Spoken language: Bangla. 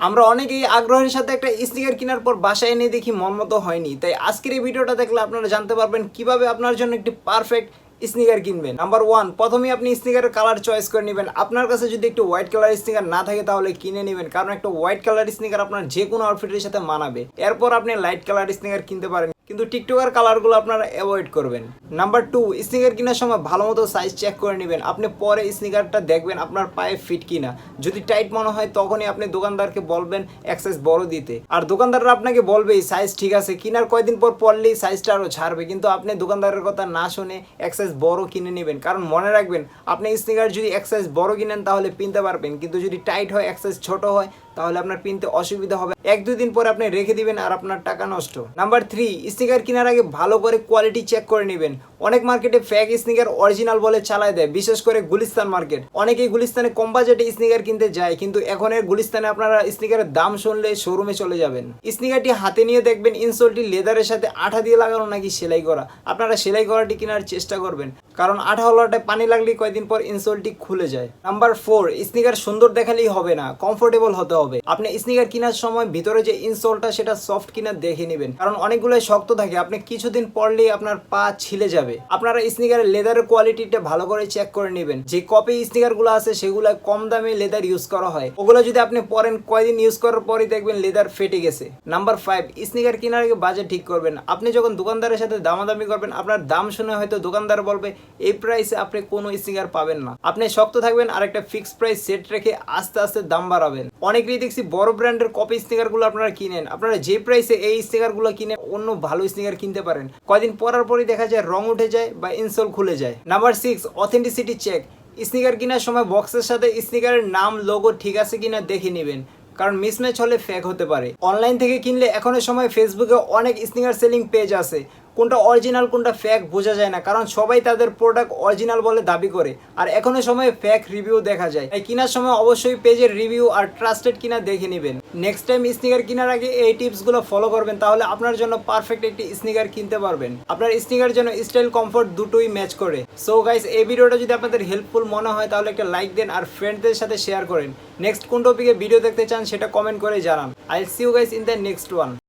আমরা অনেকেই আগ্রহের সাথে একটা স্নিকার কেনার পর বাসায় এনে দেখি মন মতো হয়নি। তাই আজকের এই ভিডিওটা দেখলে আপনারা জানতে পারবেন কীভাবে আপনার জন্য একটি পারফেক্ট স্নিকার কিনবেন। নাম্বার ওয়ান প্রথমেই আপনি স্নিকারের কালার চয়েস করে নেবেন। আপনার কাছে যদি একটু হোয়াইট কালার স্নিকার না থাকে তাহলে কিনে নেবেন, কারণ একটা হোয়াইট কালার স্নিকার আপনার যে কোনো আউটফিটের সাথে মানাবে। এরপর আপনি লাইট কালার স্নিকার কিনতে পারেন। কিন্তু টিকটকার কালারগুলো আপনারা অ্যাভয়েড করবেন। নাম্বার টু স্নিকার কেনার সময় ভালো মতো সাইজ চেক করে নেবেন। আপনি পরে স্নিকারটা দেখবেন আপনার পায়ে ফিট কিনা। যদি টাইট মনে হয় তখনই আপনি দোকানদারকে বলবেন এক্সাইজ বড় দিতে। আর দোকানদাররা আপনাকে বলবে সাইজ ঠিক আছে। কেনার কয়দিন পর পরলেই সাইজটা আরও ছাড়বে। কিন্তু আপনি দোকানদারের কথা না শুনে এক্সাইজ বড় কিনে নেবেন। কারণ মনে রাখবেন, আপনি স্নিকার যদি এক সাইজ বড় কিনেন তাহলে পিনতে পারবেন। কিন্তু যদি টাইট হয় এক্সাইজ ছোটো হয় তাহলে আপনার পিনতে অসুবিধা হবে। এক দুই দিন পরে আপনি রেখে দিবেন আর আপনার টাকা নষ্ট। নাম্বার থ্রি স্নিকার কেনার আগে ভালো করে কোয়ালিটি চেক করে নেবেন। অনেক মার্কেটে ফ্যাক স্নিকার অরিজিনাল বলে চালায় দেয়, বিশেষ করে গুলিস্তান মার্কেট অনেকেই গুলিস্তানে কম বাজেটে স্নিকার কিনতে যায়, কিন্তু এখন এর গুলিস্তানে আপনারা স্নিকারের দাম শুনলে শোরুমে চলে যাবেন। স্নিকারটি হাতে নিয়ে দেখবেন ইনসোলটি লেদারের সাথে আঠা দিয়ে লাগানো নাকি সেলাই করা। আপনারা সেলাই করাটি কেনার চেষ্টা করবেন, কারণ আঠা হলাটায় পানি লাগলে কয়েকদিন পর ইনসোলটি খুলে যায়। নাম্বার ফোর স্নিকার সুন্দর দেখালেই হবে না কমফোর্টেবল হতে হবে। আপনি স্নিকার কেনার সময় ভিতরে যে ইনসোলটা সেটা সফট কিনা দেখে নেবেন। কারণ অনেকগুলো শক্ত থাকে। আপনি কিছুদিন পরলেই আপনার পা ছিলে যাবে। আপনারা স্নিকারের লেদারের কোয়ালিটিটা ভালো করে চেক করে নেবেন। যে কপি স্নিকারগুলো আছে, সেগুলো কম দামে লেদার ইউজ করা হয়। ওগুলো যদি আপনি পরেন, কয়দিন ইউজ করার পরই দেখবেন লেদার ফেটে গেছে। নাম্বার ফাইভ স্নিকার কেনার আগে বাজেট ঠিক করবেন। আপনি যখন দোকানদারের সাথে দামাদামি করবেন, আপনার দাম শুনে হয়তো দোকানদার বলবে, এই প্রাইসে আপনি কোনো স্নিকার পাবেন না। আপনি শক্ত থাকবেন আর একটা ফিক্সড প্রাইস সেট রেখে আস্তে আস্তে দাম বাড়াবেন। দেখছি বড় ব্র্যান্ডের কপি স্নিকারগুলো আপনারা কিনেন। আপনারা যে প্রাইসে এই স্নিকারগুলো কিনে অন্য ভালো স্নিকার কিনতে পারেন। কয়দিন পরার পরই দেখা যায় রং উঠে যায় বা ইনসোল খুলে যায়। Number six authenticity check sneaker কেনার সময় বক্সের সাথে স্নিকারের নাম লোগো ঠিক আছে কিনা দেখে নেবেন। কারণ মিসম্যাচ হলে ফেক হতে পারে। অনলাইন থেকে কিনলে এখনের সময় ফেসবুকে অনেক স্নিকার সেলিং পেজ আছে। কোনটা অরিজিনাল কোনটা ফেক বোঝা যায় না। কারণ সবাই তাদের প্রোডাক্ট অরিজিনাল বলে দাবি করে। আর এখনও সময় ফেক রিভিউ দেখা যায়। তাই কেনার সময় অবশ্যই পেজের রিভিউ আর ট্রাস্টেড কিনা দেখে নেবেন। নেক্সট টাইম স্নিকার কেনার আগে এই টিপসগুলো ফলো করবেন, তাহলে আপনার জন্য পারফেক্ট একটি স্নিকার কিনতে পারবেন। আপনার স্নিকার জন্য স্টাইল কমফোর্ট দুটোই ম্যাচ করে। সো গাইস এই ভিডিওটা যদি আপনাদের হেল্পফুল মনে হয়, তাহলে একটা লাইক দেন আর ফ্রেন্ডদের সাথে শেয়ার করেন। নেক্সট কোন টপিকে ভিডিও দেখতে চান, সেটা কমেন্ট করে জানান। I see you guys in the next one